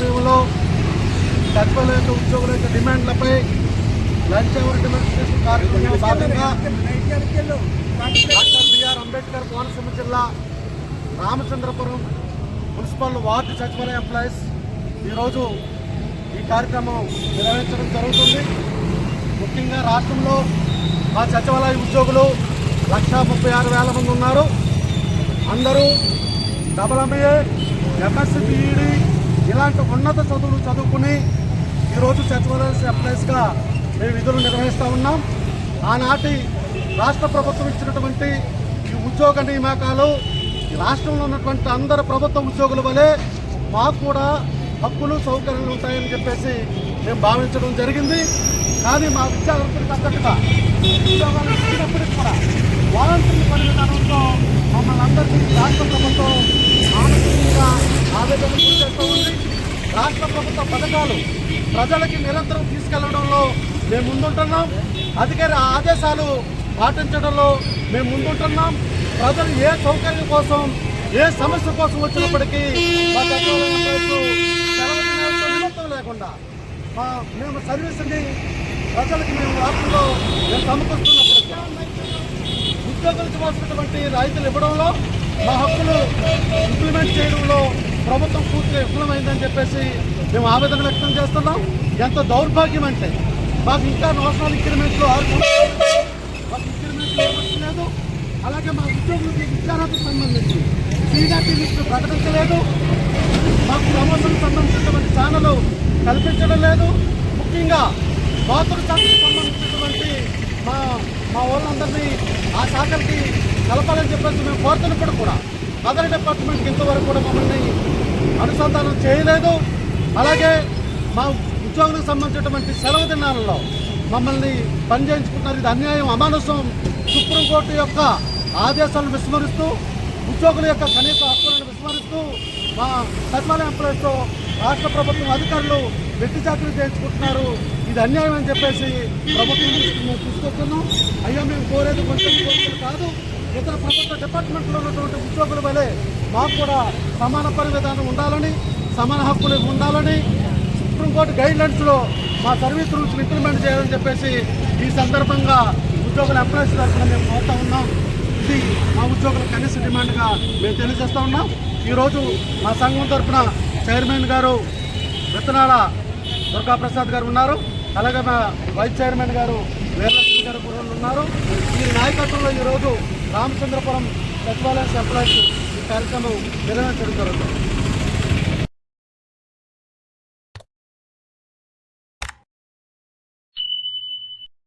సమయంలో సచివాలయ యొక్క ఉద్యోగుల యొక్క డిమాండ్లపై లంచ్ అవర్ డెమోన్స్ట్రేషన్ కార్యక్రమంలో భాగంగా డాక్టర్ బిఆర్ అంబేద్కర్ కోనసీమ జిల్లా రామచంద్రపురం మున్సిపల్ వార్డు సచివాలయ ఎంప్లాయీస్ ఈరోజు ఈ కార్యక్రమం నిర్వహించడం జరుగుతుంది. ముఖ్యంగా రాష్ట్రంలో మా సచివాలయ ఉద్యోగులు లక్ష ముప్పై ఆరు వేల మంది ఉన్నారు. అందరూ డబల్ ఎంబీఏ ఎంఎస్సి బీఈడి ఇలాంటి ఉన్నత చదువులు చదువుకుని ఈరోజు సచివాలయ ఎంప్లాయీస్గా మేము విధులు నిర్వహిస్తూ ఉన్నాం. ఆనాటి రాష్ట్ర ప్రభుత్వం ఇచ్చినటువంటి ఈ ఉద్యోగ నియామకాలు ఈ రాష్ట్రంలో ఉన్నటువంటి అందరు ప్రభుత్వ ఉద్యోగుల వలె మాకు కూడా హక్కులు సౌకర్యాలు ఉంటాయని చెప్పేసి మేము భావించడం జరిగింది. కానీ మా విద్యార్థులకు అంతటిగా ఉద్యోగాలు ఇచ్చినప్పటికీ కూడా వాలంటీర్ పని విధానంతో మమ్మల్ని అందరికీ రాష్ట్ర ప్రభుత్వం ఆలోచన ఆవేదన చేస్తూ రాష్ట్ర ప్రభుత్వ పథకాలు ప్రజలకి నిరంతరం తీసుకెళ్ళడంలో మేము ముందుంటున్నాం. అధికారి ఆదేశాలు పాటించడంలో మేము ముందుంటున్నాం. ప్రజలు ఏ సౌకర్యం కోసం ఏ సమస్య కోసం వచ్చినప్పటికీ లేకుండా మా మేము సర్వీస్ని ప్రజలకి మేము రాష్ట్రంలో మేము సమకూరుస్తున్నప్పటికీ ఉద్యోగులకు ఇవ్వాల్సినటువంటి రాయితీలు ఇవ్వడంలో మా హక్కులు ప్రభుత్వం పూర్తిగా విఫలమైందని చెప్పేసి మేము ఆవేదన వ్యక్తం చేస్తున్నాం. ఎంత దౌర్భాగ్యం అంటే మాకు ఇంకా నోషనల్ ఇంక్రిమెంట్లు మాకు ఇంక్రిమెంట్లు అలాగే మా ఉద్యోగులకి విద్యార్హతకు సంబంధించి సీనియారిటీ లిస్టు ప్రకటించలేదు. మాకు ప్రమోషన్ సంబంధించినటువంటి ఛానల్ కల్పించడం లేదు. ముఖ్యంగా మాతృ శాఖకు సంబంధించినటువంటి మా మా వాళ్ళందరినీ ఆ శాఖలకి కలపాలని చెప్పేసి మేము కోరుతున్నప్పుడు కూడా అదర్ డిపార్ట్మెంట్కి ఇంతవరకు కూడా మమ్మల్ని అనుసంధానం చేయలేదు. అలాగే మా ఉద్యోగులకు సంబంధించినటువంటి సెలవు దినాలలో మమ్మల్ని పని చేయించుకుంటున్నారు. ఇది అన్యాయం అమానుసం సుప్రీంకోర్టు యొక్క ఆదేశాలను విస్మరిస్తూ ఉద్యోగుల యొక్క కనీస హక్కులను విస్మరిస్తూ మా సచివాలయ ఎంప్లాయీస్తో రాష్ట్ర ప్రభుత్వం అధికారులు వెట్టి చాకరీ చేయించుకుంటున్నారు. ఇది అన్యాయం అని చెప్పేసి ప్రభుత్వం మేము తీసుకొస్తున్నాం. అయ్యా మేము కోరేది కొంచెం కోరికలు కాదు. ఇతర ప్రభుత్వ డిపార్ట్మెంట్లో ఉన్నటువంటి ఉద్యోగుల వలె మాకు కూడా సమాన పని విధానం ఉండాలని సమాన హక్కులు ఉండాలని సుప్రీంకోర్టు గైడ్లైన్స్లో మా సర్వీస్ రూల్స్ ఇంప్లిమెంట్ చేయాలని చెప్పేసి ఈ సందర్భంగా ఉద్యోగుల ఎంప్లాయీస్ తరఫున మేము కోరుతా ఉన్నాం. ఇది మా ఉద్యోగుల కనీస డిమాండ్గా మేము తెలియజేస్తూ ఉన్నాం. ఈరోజు మా సంఘం తరఫున చైర్మన్ గారు విత్తనాల దుర్గాప్రసాద్ గారు ఉన్నారు. అలాగే మా వైస్ చైర్మన్ గారు వీరలక్ష్మి గారు కూడా ఉన్నారు. వీరి నాయకత్వంలో ఈరోజు రామచంద్రపురం సచివాలయం ఎంప్లాయీస్ ఈ కార్యక్రమం నిర్వహించడం జరుగుతుంది.